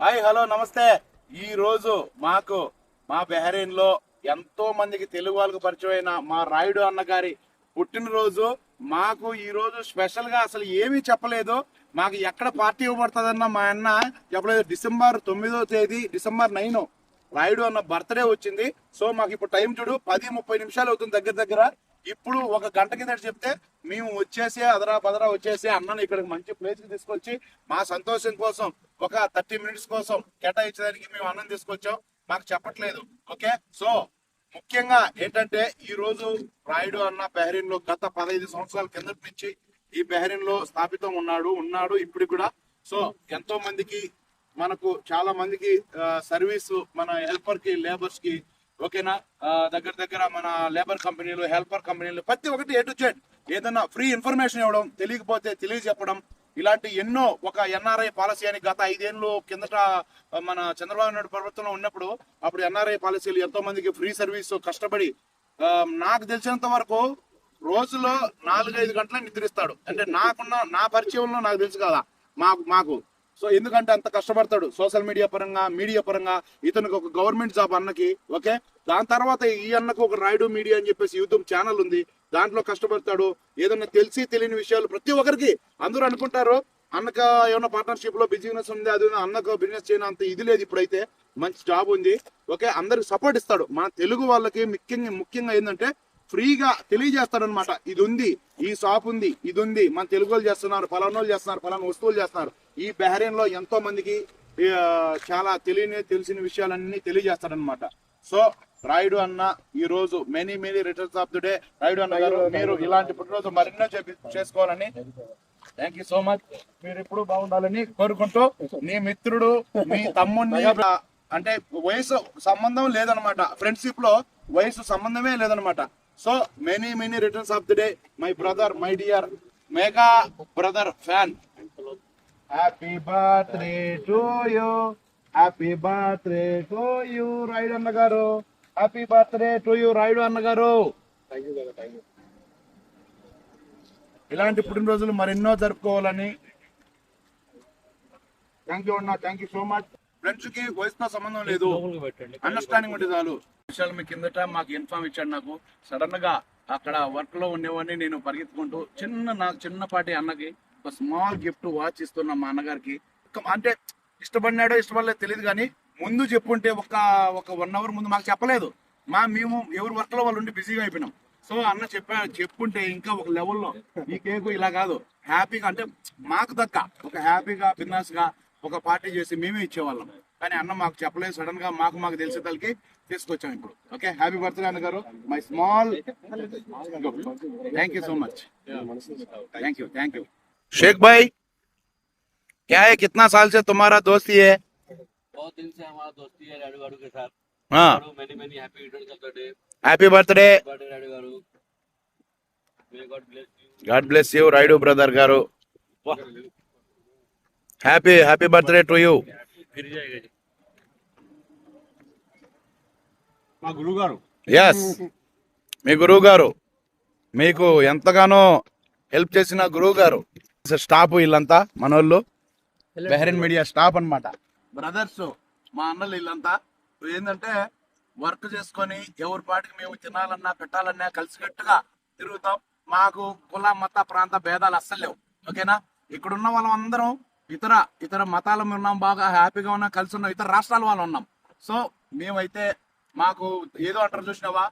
Hi hello నమస్తే. ఈ రోజు మాకు మా బెహరీన్లో ఎంతో మందికి తెలుగు వాళ్ళకు పరిచయమైన మా రాయుడు అన్న గారి పుట్టినరోజు. మాకు ఈ రోజు స్పెషల్గా అసలు ఏమీ చెప్పలేదు. మాకు ఎక్కడ పార్టీ ఇవ్వబడుతుందన్న మా అన్న చెప్పలేదు. డిసెంబర్ తొమ్మిదో తేదీ డిసెంబర్ నైన్ రాయుడు అన్న బర్త్డే వచ్చింది. సో మాకు ఇప్పుడు టైం చూడు పది ముప్పై నిమిషాలు అవుతుంది దగ్గర దగ్గర. ఇప్పుడు ఒక గంట కింద చెప్తే మేము వచ్చేసి అదరా బదరా వచ్చేసి అన్నను ఇక్కడికి మంచి ప్లేస్కి తీసుకొచ్చి మా సంతోషం కోసం ఒక థర్టీ మినిట్స్ కోసం కేటాయించడానికి మేము అన్నం తీసుకొచ్చాం. మాకు చెప్పట్లేదు. ఓకే సో ముఖ్యంగా ఏంటంటే ఈ రోజు రాయుడు అన్న బెహరీన్లో గత పదహైదు సంవత్సరాల కిందటి నుంచి ఈ బెహరీన్లో స్థాపితం ఉన్నాడు ఉన్నాడు ఇప్పుడు కూడా. సో ఎంతో మందికి మనకు చాలా మందికి సర్వీస్ మన హెల్పర్కి లేబర్స్కి ఓకేనా? దగ్గర దగ్గర మన లేబర్ కంపెనీలు హెల్పర్ కంపెనీలు ప్రతి ఒక్కటి ఏ టు జెడ్ ఏదన్నా ఫ్రీ ఇన్ఫర్మేషన్ ఇవ్వడం తెలియకపోతే తెలియజెప్పడం ఇలాంటి ఎన్నో ఒక ఎన్ఆర్ఐ పాలసీ అని గత ఐదేళ్ళు కిందట మన చంద్రబాబు నాయుడు ప్రభుత్వంలో ఉన్నప్పుడు అప్పుడు ఎన్ఆర్ఐ పాలసీలు ఎంతో మందికి ఫ్రీ సర్వీస్ కష్టపడి నాకు తెలిసినంత వరకు రోజులో నాలుగైదు గంటలు నిద్రిస్తాడు. అంటే నాకున్న నా పరిచయంలో నాకు తెలుసు కదా మాకు మాకు. సో ఎందుకంటే అంత కష్టపడతాడు. సోషల్ మీడియా పరంగా మీడియా పరంగా ఇతనికి ఒక గవర్నమెంట్ జాబ్ అన్నకి ఓకే? దాని తర్వాత ఈ అన్నకు ఒక రాయుడు మీడియా అని చెప్పేసి యూట్యూబ్ ఛానల్ ఉంది. దాంట్లో కష్టపడతాడు. ఏదన్నా తెలిసి తెలియని విషయాలు ప్రతి ఒక్కరికి అందరూ అనుకుంటారు. అన్నక ఏమైనా పార్ట్నర్షిప్లో బిజినెస్ ఉంది అది అన్నకు బిజినెస్ చేయడం అంత ఇది లేదు ఇప్పుడైతే. మంచి జాబ్ ఉంది. ఓకే? అందరికి సపోర్ట్ ఇస్తాడు. మన తెలుగు వాళ్ళకి ముఖ్యంగా ముఖ్యంగా ఏంటంటే ఫ్రీగా తెలియజేస్తాడనమాట ఇది ఉంది ఈ షాప్ ఉంది ఇది ఉంది మన తెలుగు వాళ్ళు చేస్తున్నారు ఫలానా వాళ్ళు చేస్తున్నారు ఫలానా వస్తువులు చేస్తున్నారు. ఈ బెహరీన్లో ఎంతో మందికి చాలా తెలియని తెలిసిన విషయాలన్నీ తెలియజేస్తాడనమాట సో రాయుడు అన్న ఈ రోజు many many returns of the day Rayudu అన్న గారు మీరు ఇలాంటి పుట్టినరోజు మరెన్నో చేసుకోవాలని థ్యాంక్ యూ సో మచ్ మీరు ఎప్పుడు బాగుండాలని కోరుకుంటూ నీ మిత్రుడు మీ తమ్ముడిని అంటే వయసు సంబంధం లేదనమాట ఫ్రెండ్షిప్లో వయసు సంబంధమే లేదనమాట so many many returns of the day my brother my dear mega brother fan happy birthday to you happy birthday to you Rayudu అన్న గారు happy birthday to you Rayudu అన్న గారు ఇలాంటి పుట్టినరోజులు మరెన్నో జరుపుకోవాలని. థ్యాంక్ యూ అన్న. థ్యాంక్ యూ సో మచ్ ఫ్రెండ్స్కి వయసుతో సంబంధం లేదు. అండర్స్టాండింగ్ ఉంటే చాలు. విషయాలు మీ కిందట మాకు ఇన్ఫార్మ్ ఇచ్చాడు నాకు. సడన్గా అక్కడ వర్క్లో ఉండేవాడిని నేను పరిగెత్తుకుంటూ చిన్న నాకు చిన్నపాటి అన్నకి ఒక స్మాల్ గిఫ్ట్ వాచ్ ఇస్తున్నా మా అన్నగారికి. అంటే ఇష్టపడినాడో ఇష్టపడలేదు తెలియదు కానీ ముందు చెప్పుంటే ఒక ఒక వన్ అవర్ ముందు మాకు చెప్పలేదు. మా మేము ఎవరు వర్క్లో వాళ్ళు ఉండి బిజీగా అయిపోయినాం. సో అన్న చెప్పా చెప్పుంటే ఇంకా ఒక లెవెల్లో ఈ కేకు ఇలా కాదు. హ్యాపీగా అంటే మాకు దక్క. ఒక హ్యాపీగా బిజినెస్గా ఒక పార్టీ చేసి మేమే ఇచ్చేవాళ్ళం కానీ అన్న మాకు చెప్పలేదు సడన్ గా మాకు మాకు తెలిసే తలకి తీసుకొచ్చాం ఇప్పుడు ఓకే హ్యాపీ బర్త్డే అన్న గారు my small thank you so much thank you thank you Sheikh भाई क्या है कितना साल से तुम्हारा दोस्ती है बहुत दिन से हमारा दोस्ती है राडू गाड़ू के साथ हाँ many many happy returns of the day happy birthday birthday राडू गाड़ू may God bless you God bless you ride brother గారు happy happy birthday to you మా గారు ఎస్ మీ గురువు గారు మీకు ఎంతగానో హెల్ప్ చేసిన గురువు గారు స్టాఫ్ వీళ్ళంతా మనోళ్ళు. బెహరీన్ మీడియా స్టాఫ్ అనమాట బ్రదర్స్ మా అన్నలు వీళ్ళంతా ఏంటంటే వర్క్ చేసుకొని ఎవరి పాటికి మేము తినాలన్నా పెట్టాలన్నా కలిసికట్టుగా తిరుగుతాం. మాకు కుల మత ప్రాంత భేదాలు అస్సలు లేవు. ఓకేనా ఇక్కడున్న వాళ్ళం అందరం ఇతర ఇతర మతాల ఉన్నాం బాగా హ్యాపీగా ఉన్నాం కలిసి ఉన్నాం ఇతర రాష్ట్రాల వాళ్ళు ఉన్నాం. సో మేమైతే మాకు ఏదో అంటారు చూసినావా?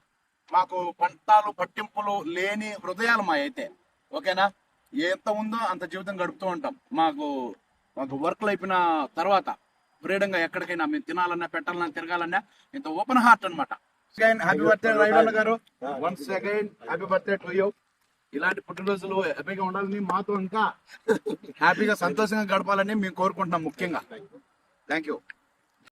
మాకు పంటాలు పట్టింపులు లేని హృదయాలు మా అయితే. ఓకేనా? ఎంత ఉందో అంత జీవితం గడుపుతూ ఉంటాం. మాకు మాకు వర్క్లు అయిపోయిన తర్వాత ఫ్రీడమ్గా ఎక్కడికైనా మేము తినాలన్నా పెట్టాలన్నా తిరగాలన్నా ఇంత ఓపెన్ హార్ట్ అనమాట హ్యాపీ బర్త్డే గారు. Once again happy birthday to you ఇలాంటి పుట్టినరోజులు హ్యాపీగా ఉండాలని మాతో ఇంకా హ్యాపీగా సంతోషంగా గడపాలని మేము కోరుకుంటున్నాం ముఖ్యంగా. Thank you